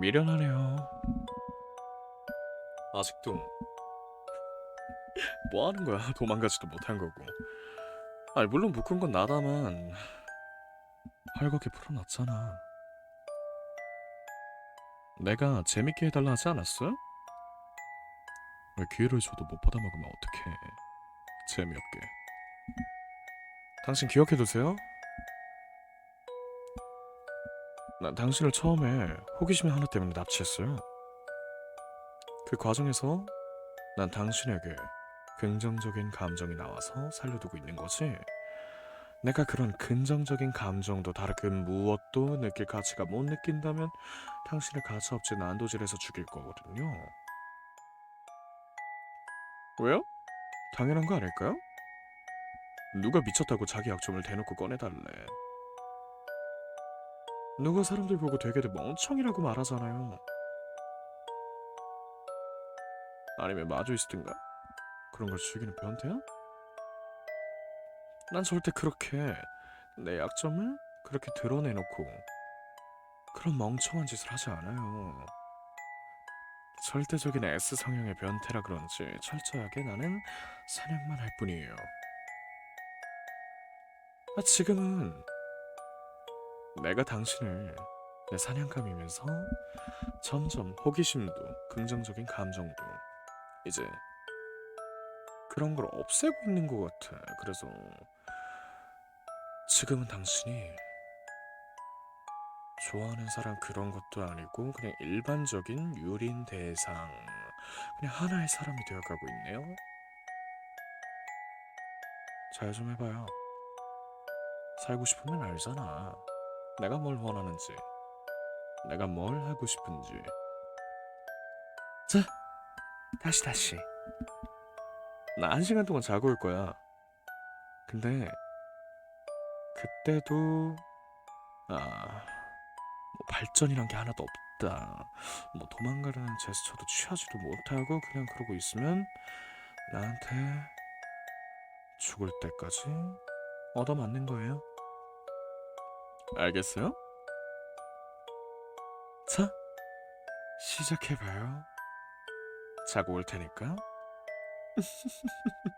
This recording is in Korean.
미련하네요. 아직도 뭐 하는 거야? 도망가지도 못한 거고. 아니 물론 묶은 건 나다만 헐겁게 풀어놨잖아. 내가 재밌게 해달라 하지 않았어? 왜 기회를 줘도 못 받아먹으면 어떡해. 재미없게. 당신 기억해두세요. 난 당신을 처음에 호기심이 하나 때문에 납치했어요. 그 과정에서 난 당신에게 긍정적인 감정이 나와서 살려두고 있는 거지. 내가 그런 긍정적인 감정도 다른 무엇도 느낄 가치가 못 느낀다면 당신의 가차없이 난도질해서 죽일 거거든요. 왜요? 당연한 거 아닐까요? 누가 미쳤다고 자기 약점을 대놓고 꺼내달래. 누가 사람들 보고 되게도 멍청이라고 말하잖아요. 아니면 마주 있으든가 그런 걸 즐기는 변태야? 난 절대 그렇게 내 약점을 그렇게 드러내놓고 그런 멍청한 짓을 하지 않아요. 절대적인 S 성향의 변태라 그런지 철저하게 나는 사냥만 할 뿐이에요. 아, 지금은 내가 당신을 내 사냥감이면서 점점 호기심도 긍정적인 감정도 이제 그런 걸 없애고 있는 것 같아. 그래서 지금은 당신이 좋아하는 사람 그런 것도 아니고 그냥 일반적인 유린 대상 그냥 하나의 사람이 되어가고 있네요. 잘 좀 해봐요. 살고 싶으면 알잖아. 내가 뭘 원하는지, 내가 뭘 하고 싶은지. 자, 다시 다시. 나 한 시간 동안 자고 올 거야. 근데 그때도 아, 뭐 발전이란 게 하나도 없다. 뭐 도망가려는 제스처도 취하지도 못하고 그냥 그러고 있으면 나한테 죽을 때까지 얻어맞는 거예요. 알겠어요? 자, 시작해봐요. 자고 올 테니까.